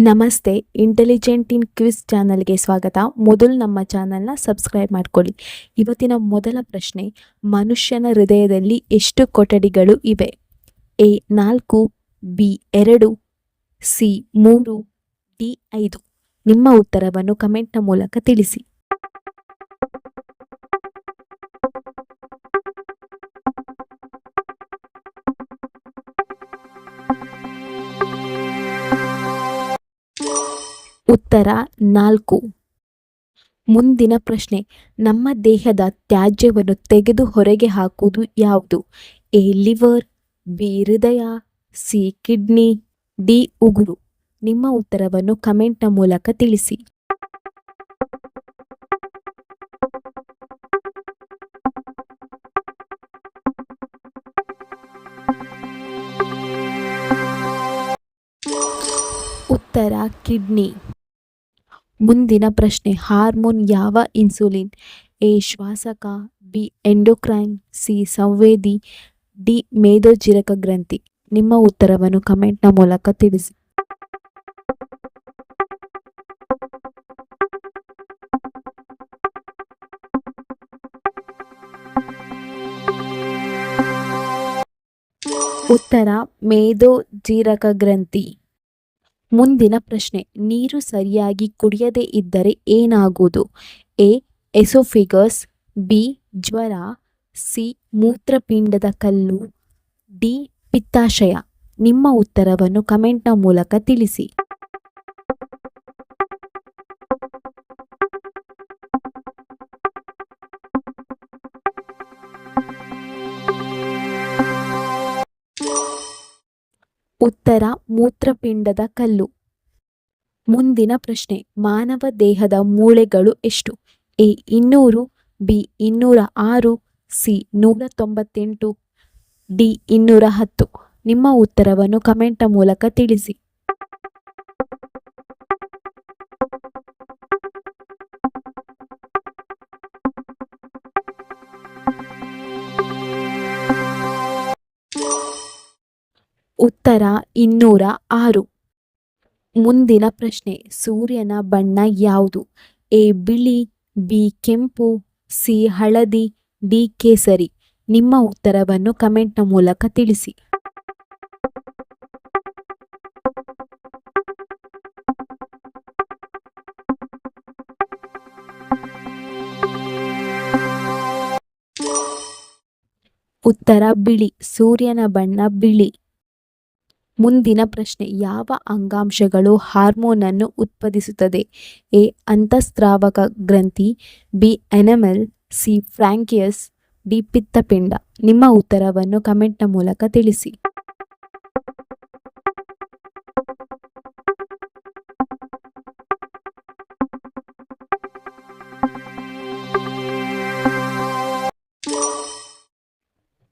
ನಮಸ್ತೆ intelligent in quiz ಚಾನಲ್ಗೆ ಸ್ವಾಗತ. ಮೊದಲು ನಮ್ಮ ಚಾನಲ್ನ ಸಬ್ಸ್ಕ್ರೈಬ್ ಮಾಡ್ಕೊಳ್ಳಿ. ಇವತ್ತಿನ ಮೊದಲ ಪ್ರಶ್ನೆ, ಮನುಷ್ಯನ ಹೃದಯದಲ್ಲಿ ಎಷ್ಟು ಕೊಠಡಿಗಳು ಇವೆ? ಎ ನಾಲ್ಕು, ಬಿ ಎರಡು, ಸಿ ಮೂರು, ಡಿ ಐದು. ನಿಮ್ಮ ಉತ್ತರವನ್ನು ಕಮೆಂಟ್ನ ಮೂಲಕ ತಿಳಿಸಿ. ಉತ್ತರ ನಾಲ್ಕು. ಮುಂದಿನ ಪ್ರಶ್ನೆ, ನಮ್ಮ ದೇಹದ ತ್ಯಾಜ್ಯವನ್ನು ತೆಗೆದು ಹೊರಗೆ ಹಾಕುವುದು ಯಾವುದು? ಎ, ಲಿವರ್, ಬಿ, ಹೃದಯ, ಸಿ, ಕಿಡ್ನಿ, ಡಿ, ಉಗುರು. ನಿಮ್ಮ ಉತ್ತರವನ್ನು ಕಮೆಂಟ್ನ ಮೂಲಕ ತಿಳಿಸಿ. ಉತ್ತರ, ಕಿಡ್ನಿ. ಮುಂದಿನ ಪ್ರಶ್ನೆ, ಹಾರ್ಮೋನ್ ಯಾವ ಇನ್ಸುಲಿನ್? ಎ, ಶ್ವಾಸಕ, ಬಿ, ಎಂಡೋಕ್ರೈನ್, ಸಿ, ಸಂವೇದಿ, ಡಿ, ಮೇದೋಜಿರಕ ಗ್ರಂಥಿ. ನಿಮ್ಮ ಉತ್ತರವನ್ನು ಕಮೆಂಟ್ನ ಮೂಲಕ ತಿಳಿಸಿ. ಉತ್ತರ, ಮೇದೋಜೀರಕ ಗ್ರಂಥಿ. ಮುಂದಿನ ಪ್ರಶ್ನೆ, ನೀರು ಸರಿಯಾಗಿ ಕುಡಿಯದೇ ಇದ್ದರೆ ಏನಾಗುವುದು? ಎ, ಎಸೋಫಿಗಸ್, ಬಿ, ಜ್ವರ, ಸಿ, ಮೂತ್ರಪಿಂಡದ ಕಲ್ಲು, ಡಿ, ಪಿತ್ತಾಶಯ. ನಿಮ್ಮ ಉತ್ತರವನ್ನು ಕಮೆಂಟ್ನ ಮೂಲಕ ತಿಳಿಸಿ. ಉತ್ತರ ಮೂತ್ರಪಿಂಡದ ಕಲ್ಲು. ಮುಂದಿನ ಪ್ರಶ್ನೆ, ಮಾನವ ದೇಹದ ಮೂಳೆಗಳು ಎಷ್ಟು? ಎ, ಇನ್ನೂರು, ಬಿ, ಇನ್ನೂರ ಆರು, ಸಿ, ನೂರ ತೊಂಬತ್ತೆಂಟು, ಡಿ, ಇನ್ನೂರ ಹತ್ತು. ನಿಮ್ಮ ಉತ್ತರವನ್ನು ಕಮೆಂಟ್ನ ಮೂಲಕ ತಿಳಿಸಿ. ಇನ್ನೂರ ಆರು. ಮುಂದಿನ ಪ್ರಶ್ನೆ, ಸೂರ್ಯನ ಬಣ್ಣ ಯಾವುದು? ಎ, ಬಿಳಿ, ಬಿ, ಕೆಂಪು, ಸಿ, ಹಳದಿ, ಡಿ, ಕೇಸರಿ. ನಿಮ್ಮ ಉತ್ತರವನ್ನು ಕಮೆಂಟ್ನ ಮೂಲಕ ತಿಳಿಸಿ. ಉತ್ತರ ಬಿಳಿ, ಸೂರ್ಯನ ಬಣ್ಣ ಬಿಳಿ. ಮುಂದಿನ ಪ್ರಶ್ನೆ, ಯಾವ ಅಂಗಾಂಶಗಳು ಹಾರ್ಮೋನನ್ನು ಉತ್ಪಾದಿಸುತ್ತದೆ? ಎ, ಅಂತಸ್ರಾವಕ ಗ್ರಂಥಿ, ಬಿ ಎನಮಲ್ ಸಿ, ಫ್ರಾಂಕಿಯಸ್, ಡಿ, ಪಿತ್ತಪಿಂಡ. ನಿಮ್ಮ ಉತ್ತರವನ್ನು ಕಮೆಂಟ್ನ ಮೂಲಕ ತಿಳಿಸಿ.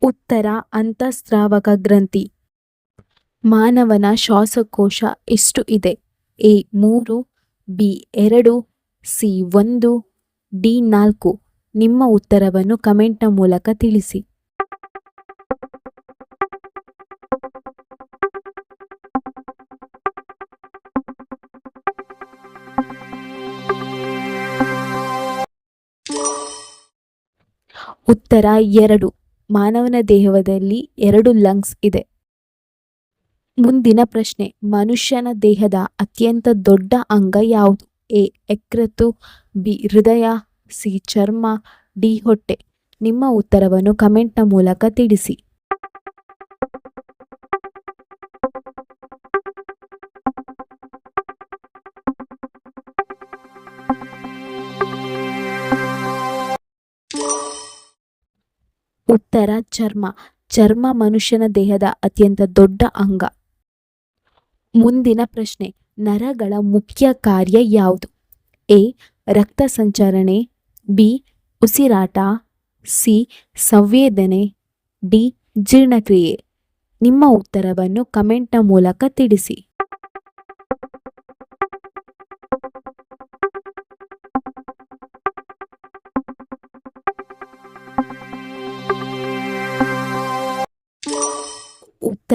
ಉತ್ತರ, ಅಂತಸ್ರಾವಕ ಗ್ರಂಥಿ. ಮಾನವನ ಶ್ವಾಸಕೋಶ ಎಷ್ಟು ಇದೆ? ಎ ಮೂರು, ಬಿ ಎರಡು, ಸಿ ಒಂದು, ಡಿ ನಾಲ್ಕು. ನಿಮ್ಮ ಉತ್ತರವನ್ನು ಕಮೆಂಟ್ನ ಮೂಲಕ ತಿಳಿಸಿ. ಉತ್ತರ ಎರಡು. ಮಾನವನ ದೇಹದಲ್ಲಿ ಎರಡು ಲಂಗ್ಸ್ ಇದೆ. ಮುಂದಿನ ಪ್ರಶ್ನೆ. ಮನುಷ್ಯನ ದೇಹದ ಅತ್ಯಂತ ದೊಡ್ಡ ಅಂಗ ಯಾವುದು? ಎ. ಯಕೃತ್ತು, ಬಿ. ಹೃದಯ, ಸಿ. ಚರ್ಮ, ಡಿ. ಹೊಟ್ಟೆ. ನಿಮ್ಮ ಉತ್ತರವನ್ನು ಕಮೆಂಟ್ನ ಮೂಲಕ ತಿಳಿಸಿ. ಉತ್ತರ, ಚರ್ಮ. ಚರ್ಮ ಮನುಷ್ಯನ ದೇಹದ ಅತ್ಯಂತ ದೊಡ್ಡ ಅಂಗ. ಮುಂದಿನ ಪ್ರಶ್ನೆ, ನರಗಳ ಮುಖ್ಯ ಕಾರ್ಯ ಯಾವುದು? ಎ, ರಕ್ತ ಸಂಚರಣೆ, ಬಿ, ಉಸಿರಾಟ, ಸಿ, ಸಂವೇದನೆ, ಡಿ, ಜೀರ್ಣಕ್ರಿಯೆ. ನಿಮ್ಮ ಉತ್ತರವನ್ನು ಕಮೆಂಟ್ನ ಮೂಲಕ ತಿಳಿಸಿ.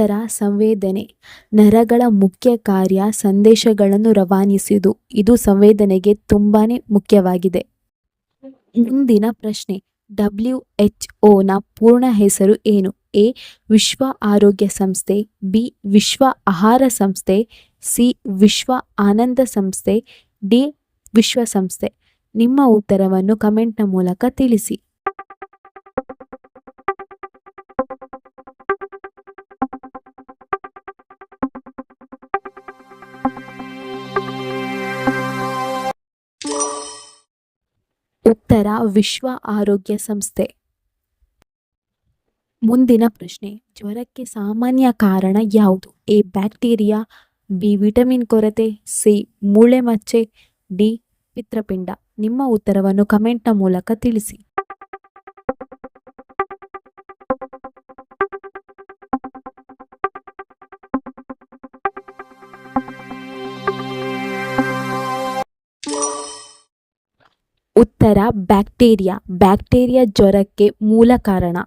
ಉತ್ತರ ಸಂವೇದನೆ. ನರಗಳ ಮುಖ್ಯ ಕಾರ್ಯ ಸಂದೇಶಗಳನ್ನು ರವಾನಿಸುವುದು ಇದು ಸಂವೇದನೆಗೆ ತುಂಬಾ ಮುಖ್ಯವಾಗಿದೆ. ಮುಂದಿನ ಪ್ರಶ್ನೆ. ಡಬ್ಲ್ಯೂ ಎಚ್ ಒನ ಪೂರ್ಣ ಹೆಸರು ಏನು? ಎ. ವಿಶ್ವ ಆರೋಗ್ಯ ಸಂಸ್ಥೆ, ಬಿ. ವಿಶ್ವ ಆಹಾರ ಸಂಸ್ಥೆ, ಸಿ. ವಿಶ್ವ ಆನಂದ ಸಂಸ್ಥೆ, ಡಿ. ವಿಶ್ವಸಂಸ್ಥೆ ನಿಮ್ಮ ಉತ್ತರವನ್ನು ಕಮೆಂಟ್ನ ಮೂಲಕ ತಿಳಿಸಿ. ಉತ್ತರ ವಿಶ್ವ ಆರೋಗ್ಯ ಸಂಸ್ಥೆ. ಮುಂದಿನ ಪ್ರಶ್ನೆ, ಜ್ವರಕ್ಕೆ ಸಾಮಾನ್ಯ ಕಾರಣ ಯಾವುದು? ಎ, ಬ್ಯಾಕ್ಟೀರಿಯಾ, ಬಿ, ವಿಟಮಿನ್ ಕೊರತೆ, ಸಿ, ಮೂಳೆ ಮಚ್ಚೆ, ಡಿ ಪಿತ್ರಪಿಂಡ ನಿಮ್ಮ ಉತ್ತರವನ್ನು ಕಮೆಂಟ್ನ ಮೂಲಕ ತಿಳಿಸಿ. ಉತ್ತರ ಬ್ಯಾಕ್ಟೀರಿಯಾ ಬ್ಯಾಕ್ಟೀರಿಯಾ ಜ್ವರಕ್ಕೆ ಮೂಲ ಕಾರಣ.